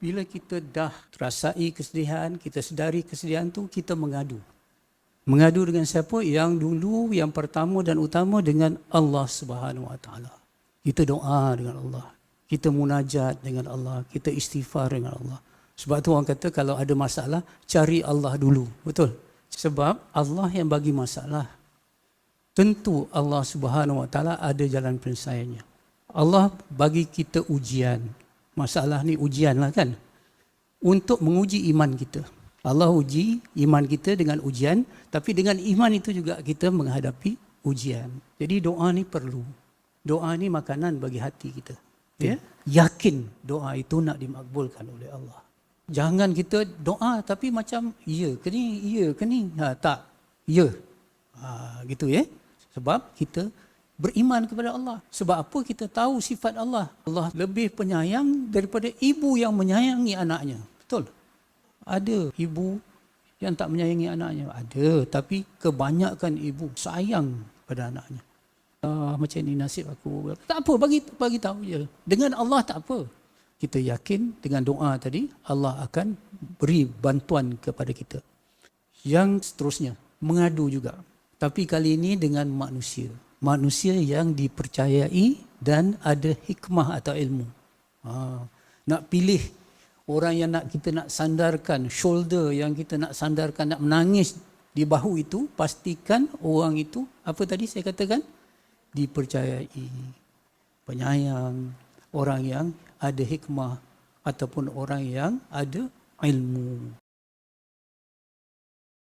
Bila kita dah terasai kesedihan, kita sedari kesedihan tu, kita mengadu. Mengadu dengan siapa? Yang dulu, yang pertama dan utama dengan Allah Subhanahu Wa Taala. Kita doa dengan Allah. Kita munajat dengan Allah. Kita istighfar dengan Allah. Sebab tu orang kata kalau ada masalah, cari Allah dulu. Betul? Sebab Allah yang bagi masalah. Tentu Allah Subhanahu Wa Taala ada jalan penyelesaiannya. Allah bagi kita ujian. Masalah ni ujian lah kan. Untuk menguji iman kita. Allah uji iman kita dengan ujian. Tapi dengan iman itu juga kita menghadapi ujian. Jadi doa ni perlu. Doa ni makanan bagi hati kita. Ya? Yakin doa itu nak dimakbulkan oleh Allah. Jangan kita doa tapi macam ya ke ni, ya ke ni. Ha, tak, ya. Ha, gitu ya. Sebab kita beriman kepada Allah. Sebab apa kita tahu sifat Allah. Allah lebih penyayang daripada ibu yang menyayangi anaknya. Betul? Ada ibu yang tak menyayangi anaknya. Ada. Tapi kebanyakan ibu sayang pada anaknya. Ah, macam ni nasib aku. Tak apa, bagi bagi tahu je. Dengan Allah tak apa kita yakin dengan doa tadi Allah akan beri bantuan kepada kita. Yang seterusnya mengadu juga. Tapi kali ini dengan manusia. Manusia yang dipercayai dan ada hikmah atau ilmu. Ha, nak pilih orang yang nak kita nak sandarkan, shoulder yang kita nak sandarkan, nak menangis di bahu itu, pastikan orang itu, apa tadi saya katakan? Dipercayai, penyayang, orang yang ada hikmah ataupun orang yang ada ilmu.